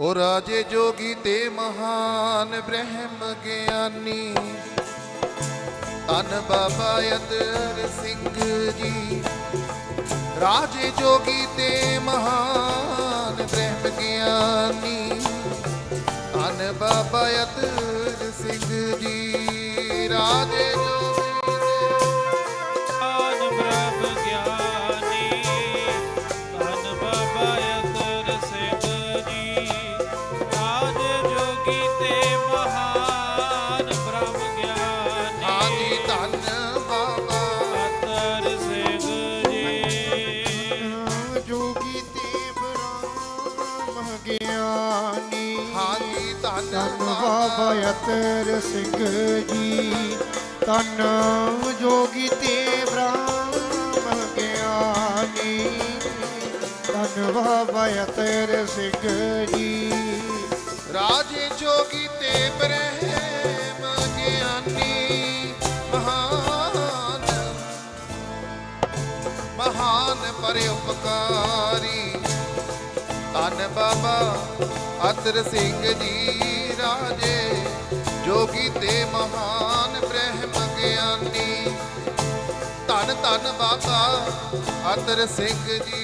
ਓ ਰਾਜੇ ਜੋਗੀ ਤੇ ਮਹਾਨ ਬ੍ਰਹਮ ਗਿਆਨੀ। ਤਨ ਬਾਬਾ ਅਤਰ ਸਿੰਘ ਜੀ। ਰਾਜੇ ਜੋਗੀ ਤੇ ਮਹਾਨ ਬ੍ਰਹਮ ਗਿਆਨੀ। ਤਨ ਬਾਬਾ ਅਤਰ ਸਿੰਘ ਜੀ। ਰਾਜੇ ਬ੍ਰਹਮ ਗਿਆਨੀ ਆਦੀ ਧੰਨ ਬਾਬਾ ਅਤਰ ਸਿੰਘ ਜੀ। ਧੰਨ ਜੋਗੀ ਤੇ ਬ੍ਰਹਮ ਗਿਆਨੀ ਧੰਨ ਬਾਬਾ ਅਤਰ ਸਿੰਘ ਜੀ। ਰਾਜੇ ਜੋਗੀ ਤੇ ਬ੍ਰਹਮ ਗਿਆਨੀ। ਮਹਾਨ ਮਹਾਨ ਪਰਉਪਕਾਰੀ। ਧੰਨ ਬਾਬਾ ਅਤਰ ਸਿੰਘ ਜੀ ਰਾਜੇ ਜੋਗੀ ਤੇ ਮਹਾਨ ਬ੍ਰਹਮ ਗਿਆਨੀ। ਧੰਨ ਧੰਨ ਬਾਬਾ ਅਤਰ ਸਿੰਘ ਜੀ।